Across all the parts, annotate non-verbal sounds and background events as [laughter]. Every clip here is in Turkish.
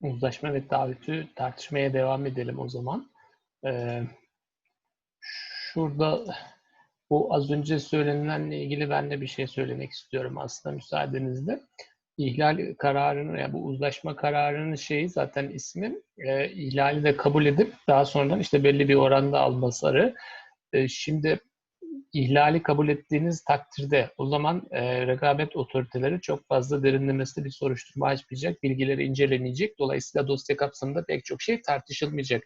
Uzlaşma ve taahhütü tartışmaya devam edelim o zaman. Ee, şurada bu az önce söylenilenle ilgili ben de bir şey söylemek istiyorum aslında müsaadenizle. İhlal kararını, yani bu uzlaşma kararının şeyi zaten ismi e, ihlali de kabul edip daha sonradan işte belli bir oranda almasarı. E, şimdi ihlali kabul ettiğiniz takdirde o zaman e, rekabet otoriteleri çok fazla derinlemesine bir soruşturma açmayacak, bilgileri incelenecek. Dolayısıyla dosya kapsamında pek çok şey tartışılmayacak.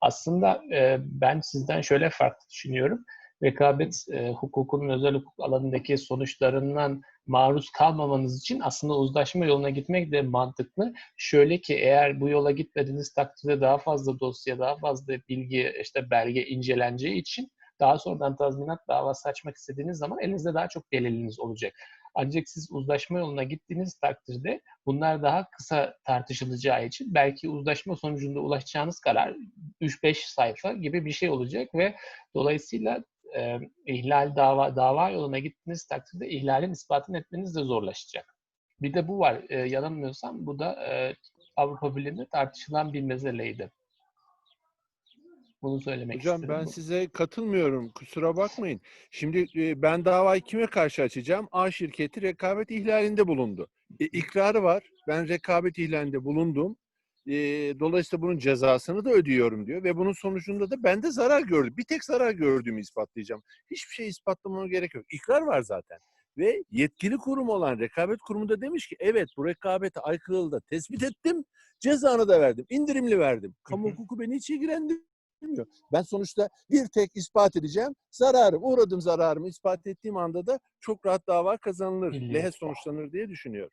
Aslında e, ben sizden şöyle farklı düşünüyorum. Rekabet e, hukukunun özel hukuk alanındaki sonuçlarından maruz kalmamanız için aslında uzlaşma yoluna gitmek de mantıklı. Şöyle ki eğer bu yola gitmediğiniz takdirde daha fazla dosya, daha fazla bilgi, işte belge inceleneceği için daha sonradan tazminat davası açmak istediğiniz zaman elinizde daha çok deliliniz olacak. Ancak siz uzlaşma yoluna gittiğiniz takdirde bunlar daha kısa tartışılacağı için belki uzlaşma sonucunda ulaşacağınız karar 3-5 sayfa gibi bir şey olacak ve dolayısıyla e, ihlal dava dava yoluna gittiğiniz takdirde ihlalin ispatını etmeniz de zorlaşacak. Bir de bu var. E, yanılmıyorsam bu da e, Avrupa Birliği'nde tartışılan bir meseleydi. Bunu söylemek Hocam istedim. ben size katılmıyorum. Kusura bakmayın. Şimdi ben davayı kime karşı açacağım? A şirketi rekabet ihlalinde bulundu. E, ikrarı var. Ben rekabet ihlalinde bulundum. E, dolayısıyla bunun cezasını da ödüyorum diyor ve bunun sonucunda da ben de zarar gördüm. Bir tek zarar gördüğümü ispatlayacağım. Hiçbir şey ispatlamama gerek yok. İkrar var zaten. Ve yetkili kurum olan rekabet kurumu da demiş ki evet bu rekabete aykırılığı da tespit ettim. Cezanı da verdim. indirimli verdim. Kamu hukuku beni hiç ilgilendirmiyor. Ben sonuçta bir tek ispat edeceğim. Zararım, uğradığım zararımı ispat ettiğim anda da çok rahat dava kazanılır. Lehe sonuçlanır diye düşünüyorum.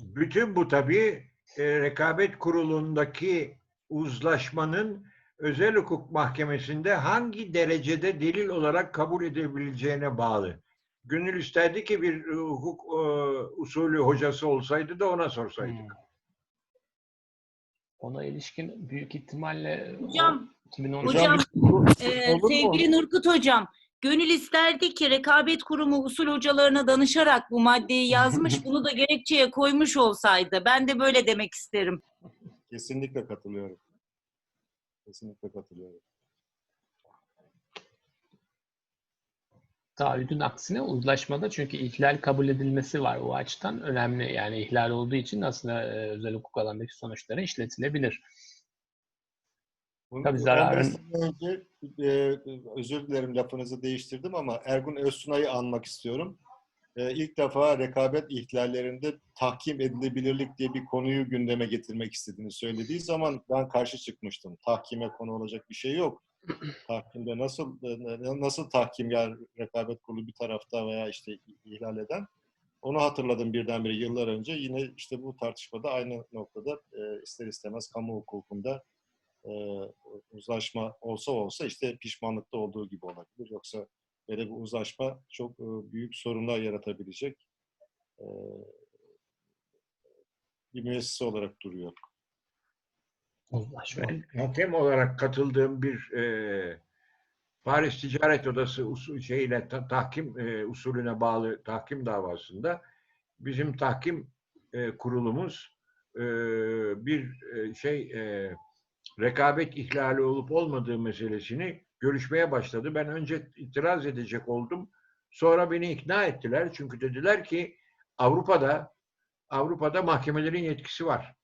Bütün bu tabii e, rekabet kurulundaki uzlaşmanın özel hukuk mahkemesinde hangi derecede delil olarak kabul edebileceğine bağlı. Gönül isterdi ki bir e, hukuk e, usulü hocası olsaydı da ona sorsaydık. Hmm. Ona ilişkin büyük ihtimalle o Hocam, 2010 Hocam, mu? sevgili Nurkut Hocam, gönül isterdi ki rekabet kurumu usul hocalarına danışarak bu maddeyi yazmış, [laughs] bunu da gerekçeye koymuş olsaydı. Ben de böyle demek isterim. Kesinlikle katılıyorum. Kesinlikle katılıyorum. Taahhüdün aksine uzlaşmada çünkü ihlal kabul edilmesi var o açıdan önemli. Yani ihlal olduğu için aslında e, özel hukuk alanındaki sonuçları işletilebilir. Bunu, Tabii 15 zararın- önce e, özür dilerim lafınızı değiştirdim ama Ergun Özsunay'ı anmak istiyorum. E, ilk defa rekabet ihlallerinde tahkim edilebilirlik diye bir konuyu gündeme getirmek istediğini söylediği zaman ben karşı çıkmıştım. Tahkime konu olacak bir şey yok. Tahkimde nasıl e, nasıl tahkim ya rekabet kurulu bir tarafta veya işte ihlal eden onu hatırladım birdenbire yıllar önce. Yine işte bu tartışmada aynı noktada e, ister istemez kamu hukukunda e, uzlaşma olsa olsa işte pişmanlıkta olduğu gibi olabilir. Yoksa böyle bir uzlaşma çok e, büyük sorunlar yaratabilecek e, bir müessese olarak duruyor. Ben hakem olarak katıldığım bir e, Paris Ticaret Odası usul, şeyine ta- tahkim e, usulüne bağlı tahkim davasında bizim tahkim e, kurulumuz e, bir e, şey e, rekabet ihlali olup olmadığı meselesini görüşmeye başladı. Ben önce itiraz edecek oldum. Sonra beni ikna ettiler. Çünkü dediler ki Avrupa'da Avrupa'da mahkemelerin yetkisi var.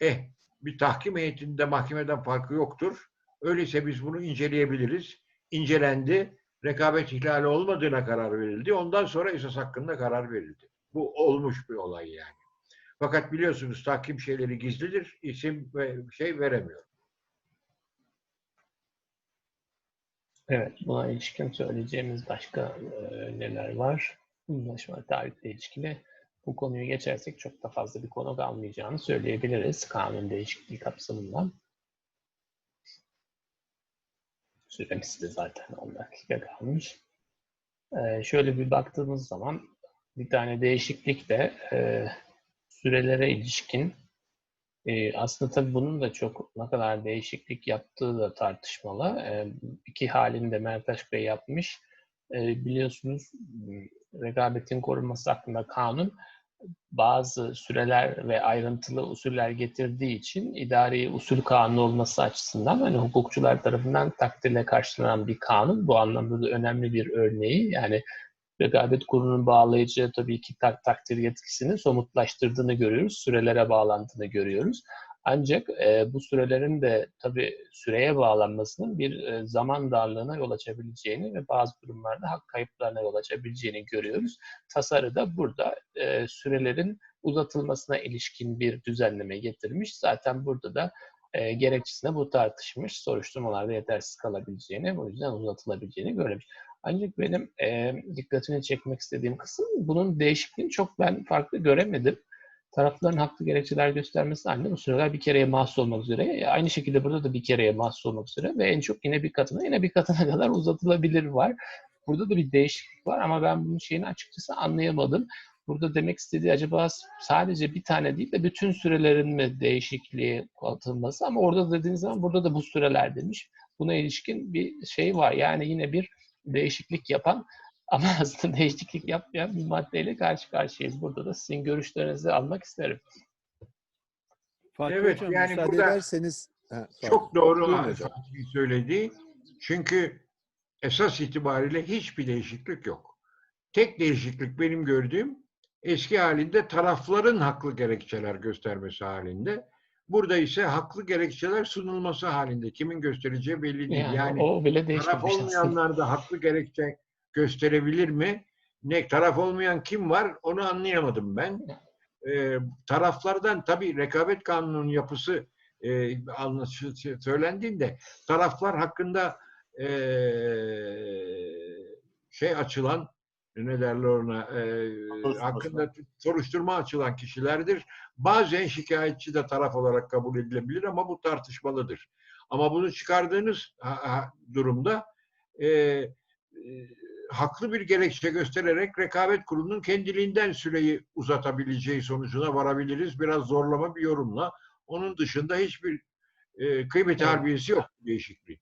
Eh bir tahkim heyetinde mahkemeden farkı yoktur. Öyleyse biz bunu inceleyebiliriz. İncelendi. Rekabet ihlali olmadığına karar verildi. Ondan sonra esas hakkında karar verildi. Bu olmuş bir olay yani. Fakat biliyorsunuz tahkim şeyleri gizlidir. İsim ve şey veremiyor. Evet, buna ilişkin söyleyeceğimiz başka e, neler var? Uzlaşma taahhütle ilişkili bu konuyu geçersek çok da fazla bir konu kalmayacağını söyleyebiliriz kanun değişikliği kapsamında. Süremiz de zaten 10 dakika kalmış. E, şöyle bir baktığımız zaman bir tane değişiklik de e, sürelere ilişkin e, aslında tabii bunun da çok ne kadar değişiklik yaptığı da tartışmalı. E, iki halinde Mertaş Bey yapmış. E, biliyorsunuz rekabetin korunması hakkında kanun bazı süreler ve ayrıntılı usuller getirdiği için idari usul kanunu olması açısından hani hukukçular tarafından takdirle karşılanan bir kanun. Bu anlamda da önemli bir örneği. Yani rekabet kurulunun bağlayıcı tabii ki tak, takdir yetkisini somutlaştırdığını görüyoruz. Sürelere bağlandığını görüyoruz. Ancak e, bu sürelerin de tabii süreye bağlanmasının bir e, zaman darlığına yol açabileceğini ve bazı durumlarda hak kayıplarına yol açabileceğini görüyoruz. Tasarı da burada e, sürelerin uzatılmasına ilişkin bir düzenleme getirmiş. Zaten burada da e, gerekçesine bu tartışmış. Soruşturmalarda yetersiz kalabileceğini, bu yüzden uzatılabileceğini görmüş. Ancak benim e, dikkatini çekmek istediğim kısım bunun değişikliğini çok ben farklı göremedim tarafların haklı gerekçeler göstermesi halinde bu süreler bir kereye mahsus olmak üzere. E, Aynı şekilde burada da bir kereye mahsus olmak üzere ve en çok yine bir katına yine bir katına [laughs] kadar uzatılabilir var. Burada da bir değişiklik var ama ben bunun şeyini açıkçası anlayamadım. Burada demek istediği acaba sadece bir tane değil de bütün sürelerin mi değişikliğe atılması ama orada dediğiniz zaman burada da bu süreler demiş. Buna ilişkin bir şey var. Yani yine bir değişiklik yapan ama [laughs] aslında değişiklik yapmayan bir maddeyle karşı karşıyayız. Burada da sizin görüşlerinizi almak isterim. Fatih Evet, Hocam yani müsaade burada ederseniz... Ha, Çok doğru söylediği. Çünkü esas itibariyle hiçbir değişiklik yok. Tek değişiklik benim gördüğüm eski halinde tarafların haklı gerekçeler göstermesi halinde. Burada ise haklı gerekçeler sunulması halinde. Kimin göstereceği belli değil. Yani, Yani, o bile taraf olmayanlar da haklı gerekçe gösterebilir mi? Ne taraf olmayan kim var onu anlayamadım ben. Ee, taraflardan tabii rekabet kanununun yapısı e, anlaşı- söylendiğinde taraflar hakkında e, şey açılan ne derler ona e, hakkında soruşturma açılan kişilerdir. Bazen şikayetçi de taraf olarak kabul edilebilir ama bu tartışmalıdır. Ama bunu çıkardığınız durumda e, e, haklı bir gerekçe göstererek rekabet kurulunun kendiliğinden süreyi uzatabileceği sonucuna varabiliriz. Biraz zorlama bir yorumla. Onun dışında hiçbir e, kıymet Evet. harbiyesi yok değişikliği.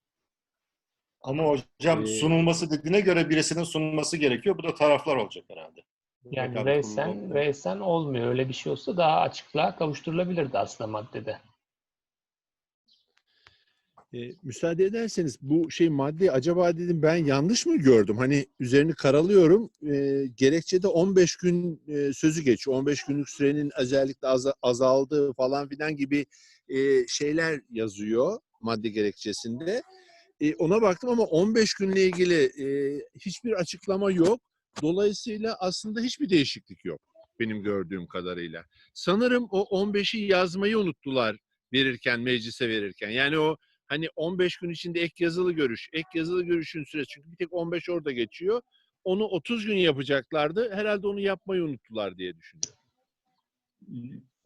Ama hocam Ee, sunulması dediğine göre birisinin sunulması gerekiyor. Bu da taraflar olacak herhalde. Yani Rekabet reysen, reysen olmuyor. Öyle bir şey olsa daha açıklığa kavuşturulabilirdi aslında maddede. E, müsaade ederseniz bu şey madde acaba dedim ben yanlış mı gördüm? Hani üzerini karalıyorum. E, gerekçede 15 gün e, sözü geçiyor. 15 günlük sürenin özellikle az, azaldığı falan filan gibi e, şeyler yazıyor madde gerekçesinde. E, ona baktım ama 15 günle ilgili e, hiçbir açıklama yok. Dolayısıyla aslında hiçbir değişiklik yok benim gördüğüm kadarıyla. Sanırım o 15'i yazmayı unuttular verirken, meclise verirken. Yani o hani 15 gün içinde ek yazılı görüş, ek yazılı görüşün süresi çünkü bir tek 15 orada geçiyor. Onu 30 gün yapacaklardı. Herhalde onu yapmayı unuttular diye düşünüyorum.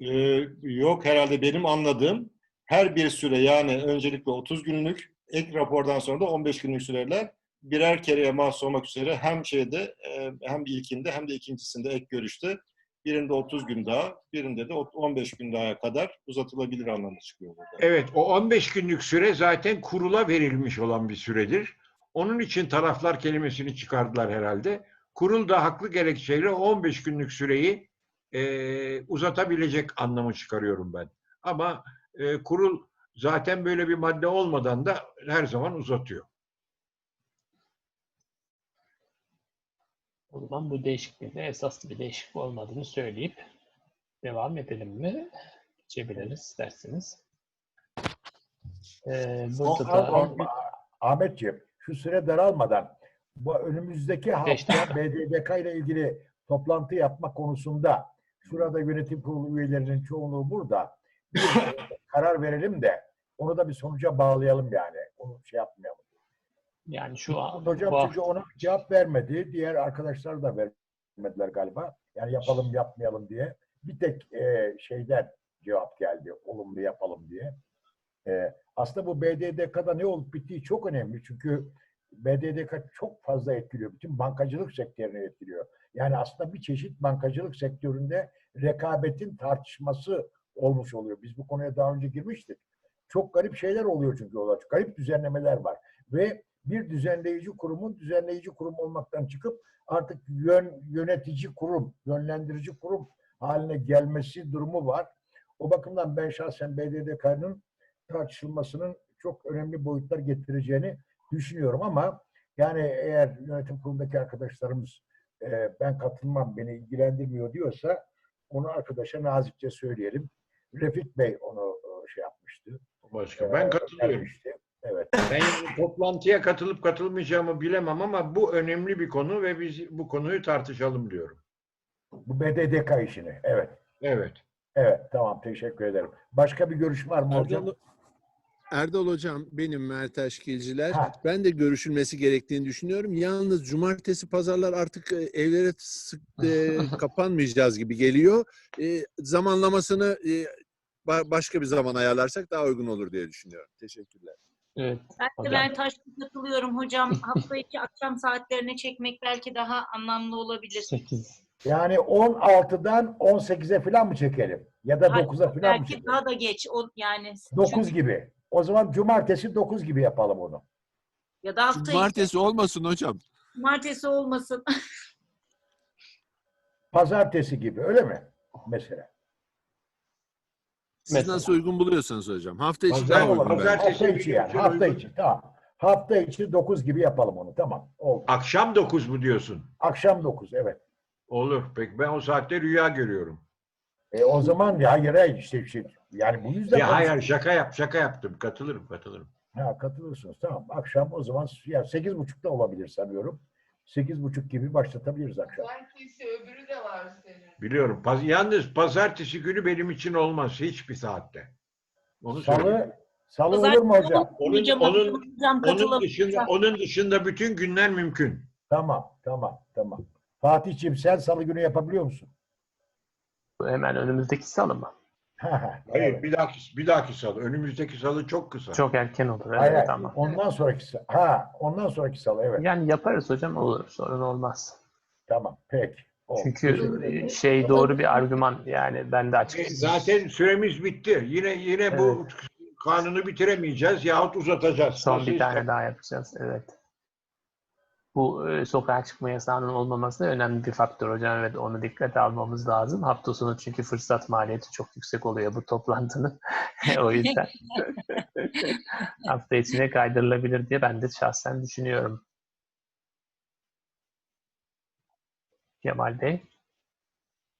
Ee, yok herhalde benim anladığım her bir süre yani öncelikle 30 günlük ek rapordan sonra da 15 günlük süreler birer kereye mahsus olmak üzere hem şeyde e, hem ilkinde hem de ikincisinde ek görüşte birinde 30 gün daha birinde de 15 gün daha kadar uzatılabilir anlamı çıkıyor burada. Evet, o 15 günlük süre zaten kurula verilmiş olan bir süredir. Onun için taraflar kelimesini çıkardılar herhalde. Kurul da haklı gerekçeyle o 15 günlük süreyi e, uzatabilecek anlamı çıkarıyorum ben. Ama e, kurul zaten böyle bir madde olmadan da her zaman uzatıyor. O zaman bu değişikliğin de esaslı bir değişiklik olmadığını söyleyip devam edelim mi? Geçebiliriz isterseniz. Ee, burada da Ahmetciğim, şu süre daralmadan bu önümüzdeki hafta BDDK ile ilgili toplantı yapma konusunda şurada yönetim kurulu üyelerinin çoğunluğu burada. Bir [laughs] karar verelim de onu da bir sonuca bağlayalım yani. Onu şey yapmayalım. Yani şu an Hocam bu çünkü ona cevap vermedi. Diğer arkadaşlar da vermediler galiba. Yani yapalım yapmayalım diye. Bir tek e, şeyden cevap geldi. Olumlu yapalım diye. E, aslında bu BDDK'da ne olup bittiği çok önemli. Çünkü BDDK çok fazla etkiliyor. Bütün bankacılık sektörünü etkiliyor. Yani aslında bir çeşit bankacılık sektöründe rekabetin tartışması olmuş oluyor. Biz bu konuya daha önce girmiştik. Çok garip şeyler oluyor çünkü orada. Garip düzenlemeler var. Ve bir düzenleyici kurumun düzenleyici kurum olmaktan çıkıp artık yön, yönetici kurum, yönlendirici kurum haline gelmesi durumu var. O bakımdan ben şahsen BDDK'nın tartışılmasının çok önemli boyutlar getireceğini düşünüyorum ama yani eğer yönetim kurulundaki arkadaşlarımız e, ben katılmam, beni ilgilendirmiyor diyorsa onu arkadaşa nazikçe söyleyelim. Refik Bey onu e, şey yapmıştı. Başka. Ben e, katılıyorum. önermişti. Evet. Ben toplantıya katılıp katılmayacağımı bilemem ama bu önemli bir konu ve biz bu konuyu tartışalım diyorum. Bu BDDK işini. Evet. Evet. Evet. Tamam. Teşekkür ederim. Başka bir görüş var mı hocam? Erdal, Erdal Hocam benim Mert Aşkilciler. Ha. Ben de görüşülmesi gerektiğini düşünüyorum. Yalnız cumartesi pazarlar artık e, evlere sık, e, [laughs] kapanmayacağız gibi geliyor. E, zamanlamasını e, ba- başka bir zaman ayarlarsak daha uygun olur diye düşünüyorum. Teşekkürler. Evet. Ben de taşla katılıyorum hocam. [laughs] Hafta içi akşam saatlerine çekmek belki daha anlamlı olabilir. 8. Yani 16'dan 18'e falan mı çekelim? Ya da Hayır, 9'a falan mı Belki çekelim? daha da geç. O, yani 9 çünkü- gibi. O zaman cumartesi 9 gibi yapalım onu. ya da hafta içi Cumartesi olmasın hocam. cumartesi olmasın. [laughs] Pazartesi gibi öyle mi? Mesela. Siz Mesela. nasıl uygun buluyorsanız hocam. Hafta içi Pazar- daha uygun pazar- bence. Hafta içi yani. için Hafta uygun. içi. Tamam. Hafta içi 9 gibi yapalım onu. Tamam. Oldu. Akşam 9 mu diyorsun? Akşam 9 evet. Olur. Peki ben o saatte rüya görüyorum. E, o zaman ya hayır hayır işte şey, yani bu yüzden Ya hayır şaka yap şaka yaptım. Katılırım katılırım. Ha, katılırsınız. Tamam. Akşam o zaman ya sekiz buçukta olabilir sanıyorum. Sekiz buçuk gibi başlatabiliriz akşam. Cumartesi öbürü de var senin. Biliyorum. Paz- yalnız pazartesi günü benim için olmaz hiçbir saatte. Onu söyleyeyim. Salı, salı olur mu hocam? Onun- hocam, onun- Onun dışında, onun dışında bütün günler mümkün. Tamam, tamam, tamam. Fatih'ciğim sen salı günü yapabiliyor musun? Hemen önümüzdeki salı mı? Ha, [laughs] ha, Hayır evet. bir dahaki bir dahaki salı. Önümüzdeki salı çok kısa. Çok erken olur. Evet, Hayır, tamam. Ondan sonraki salı. Ha, ondan sonraki salı evet. Yani yaparız hocam olur. Sorun olmaz. Tamam, peki. Oldu. Çünkü e, şey doğru bir argüman yani ben de E, açıkçası. Zaten süremiz bitti. Yine yine bu kanunu bitiremeyeceğiz yahut uzatacağız. Son Nasıl bir tane daha yapacağız. Evet. Bu e, sokağa çıkma yasağının olmaması da önemli bir faktör hocam. Evet onu dikkate almamız lazım. Hafta sonu çünkü fırsat maliyeti çok yüksek oluyor bu toplantının. [laughs] o yüzden [laughs] hafta içine kaydırılabilir diye ben de şahsen düşünüyorum. Kemal Bey.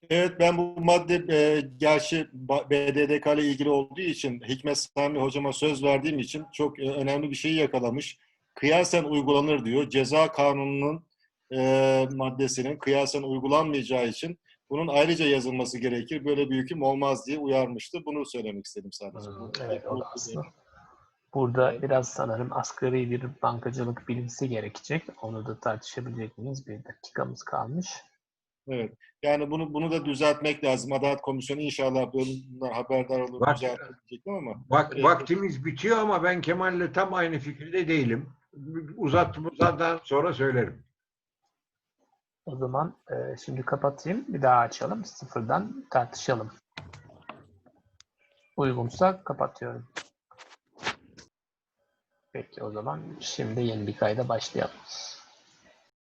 Evet ben bu madde e, gerçi BDDK ile ilgili olduğu için Hikmet Sami hocama söz verdiğim için çok e, önemli bir şeyi yakalamış. Kıyasen uygulanır diyor. Ceza kanununun e, maddesinin kıyasen uygulanmayacağı için bunun ayrıca yazılması gerekir. Böyle bir hüküm olmaz diye uyarmıştı. Bunu söylemek istedim sadece. Hmm, Evet o da aslında. Burada biraz sanırım asgari bir bankacılık bilgisi gerekecek. Onu da tartışabilecek miyiz? Bir dakikamız kalmış. Evet. Yani bunu bunu da düzeltmek lazım. Adalet Komisyonu inşallah bundan haberdar olur. Bak- ama. Bak, vaktimiz bitiyor ama ben Kemal'le tam aynı fikirde değilim. Uzattığımızdan sonra söylerim. O zaman e, şimdi kapatayım. Bir daha açalım. Sıfırdan tartışalım. Uygunsa kapatıyorum. Peki o zaman şimdi yeni bir kayda başlayalım.